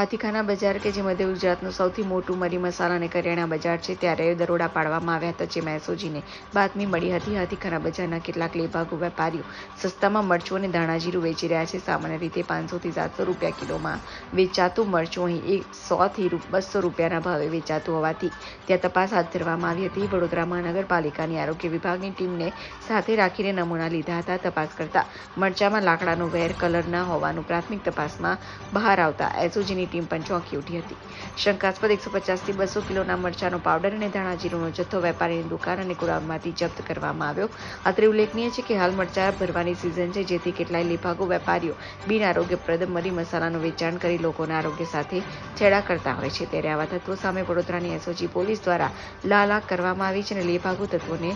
હાથીખાના બજાર કે જે મધ્ય ગુજરાતનું સૌથી મોટું મરી મસાલા અને કરિયાણા બજાર છે, ત્યારે દરોડા પાડવામાં આવ્યા હતા જે મહેસોજીને બાતમી મળી હતી. હાથીખાના બજારના કેટલાક લેભાગુ વેપારીઓ સસ્તામાં મરચું અને ધાણાજીરું વેચી રહ્યા છે. સામાન્ય રીતે પાંચસોથી સાતસો રૂપિયા કિલોમાં વેચાતું મરચું અહીં એક સોથી બસો રૂપિયાના ભાવે વેચાતું હોવાથી ત્યાં તપાસ હાથ ધરવામાં આવી હતી. વડોદરા મહાનગરપાલિકાની આરોગ્ય વિભાગની ટીમને સાથે રાખીને નમૂના લીધા હતા. તપાસ કરતા મરચામાં લાકડાનો વેર કલર ના હોવાનું પ્રાથમિક તપાસમાં બહાર આવતા એસઓજીની ટીમ પણ ચોંકી ઉઠી હતી. શંકાસ્પદ એકસો પચાસથી બસો કિલોના મરચાનો પાવડર અને ધાણાજીરુંનો જથ્થો વેપારીની દુકાન અને ગોડાઉનમાંથી જપ્ત કરવામાં આવ્યો. અત્રે ઉલ્લેખનીય છે કે હાલ મરચા ભરવાની સિઝન છે, જેથી કેટલાય લેભાગુ વેપારીઓ બિન આરોગ્યપ્રદ મરી મસાલાનું વેચાણ કરી લોકોના આરોગ્ય સાથે છેડા કરતા હોય છે. ત્યારે આવા તત્વો સામે વડોદરાની એસઓજી પોલીસ દ્વારા લાલા કરવામાં આવી છે અને લેભાગુ તત્વોને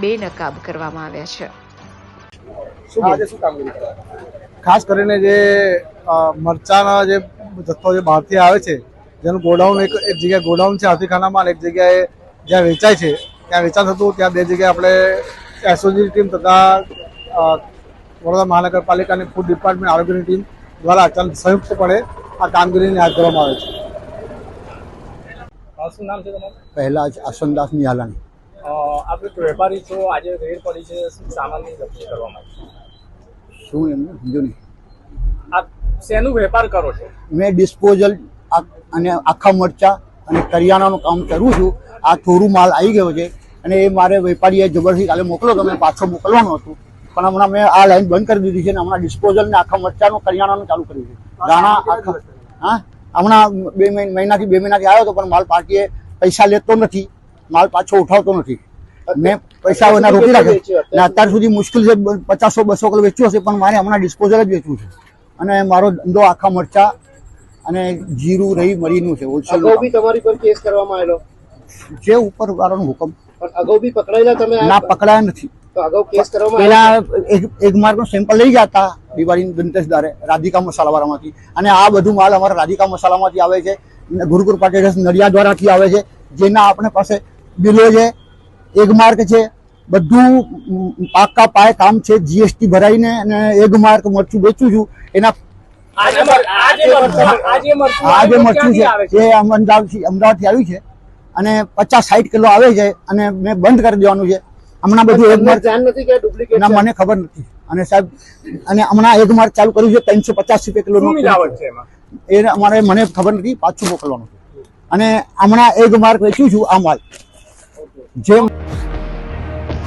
બેનકાબ કરવામાં આવ્યા છે? ખાસ કરીને જે મરચાના જે જથ્થો જે બહારથી આવે છે જેનું ગોડાઉન એક એક જગ્યાએ ગોડાઉન છે હાથીખાનામાં એક જગ્યાએ જ્યાં વેચાય છે ત્યાં વેચાણ થતું ત્યાં બે જગ્યાએ આપણે એસઓજીની ટીમ તથા વડોદરા મહાનગરપાલિકાની ફૂડ ડિપાર્ટમેન્ટ આરોગ્યની ટીમ દ્વારા અચાનક સંયુક્તપણે આ કામગીરીને હાથ ધરવામાં આવે છે. શું નામ છે તમારું? પહેલા જ આસનદાસ નિહાલાણી. આપણે આપ વેપારી છો આજે રેડ પડી છે શું સામાનની જપ્તી કરવામાં આવી? શું એમને? સમજો નહીં. આપ શેનું વેપાર કરો છો? મેં ડિસ્પોઝલ અને આખા મરચા અને કરિયાણાનું કામ કરું છું. આ થોડું માલ આવી ગયો છે અને એ મારે વેપારીએ જબરથી કાલે મોકલો તો મેં પાછો મોકલવાનો હતું. પણ હમણાં મેં આ લાઈન બંધ કરી દીધી છે અને હમણાં ડિસ્પોઝલ ને આખા મરચાનું કરિયાણાનું ચાલુ કર્યું છે. દાણા આખા હા? હમણાં બે મહિ- મહિનાથી બે મહિનાથી આવ્યો હતો પણ માલ પાર્ટીએ પૈસા લેતો નથી. માલ પાછો ઉઠાવતો નથી. મેં પૈસા એના રોકી રાખ્યા. અત્યાર સુધી મુશ્કેલ છે પચાસો બસો કિલો વેચ્યું હશે પણ મારે હમણાં ડિસ્પોઝલ જ વેચવું છે. અને મારો ધંધો આખા મરચા અને જીરું રહી મરીનું છે હોલસેલ તમારી પર કેસ કરવામાં આવેલો? જે ઉપર વાળાનો હુકમ અગાઉ બી પકડાયેલા તમે ના પકડાયા નથી. પેલા એક એક માર્કનો સેમ્પલ લઈ જતા દિવાળી રાધિકા મસાલાવાળામાંથી. અને આ બધું માલ અમારા રાધિકા મસાલામાંથી આવે છે ગુરુકુર પાટેલ નડિયા દ્વારાથી આવે છે જેના આપણે પાસે બિલો છે એક માર્ક છે બધું પાકા પાયે કામ છે જીએસટી ભરાઈને અને એક માર્ક મરચું વેચું છું એના આજે મરચું- છે એ અમદાવાદથી અમદાવાદથી આવ્યું છે અને પચાસ સાઠ કિલો આવે છે અને મેં બંધ કરી દેવાનું છે. હમણાં બધું એક માર્ક નથી ના મને ખબર નથી. અને સાહેબ અને હમણાં એક માર્ક ચાલુ કર્યું છે ત્રણસો પચાસ રૂપિયા કિલો એ અમારે મને ખબર નથી પાછું મોકલવાનું છે. અને હમણાં એક માર્ક વેચ્યું છું આ માલ. જે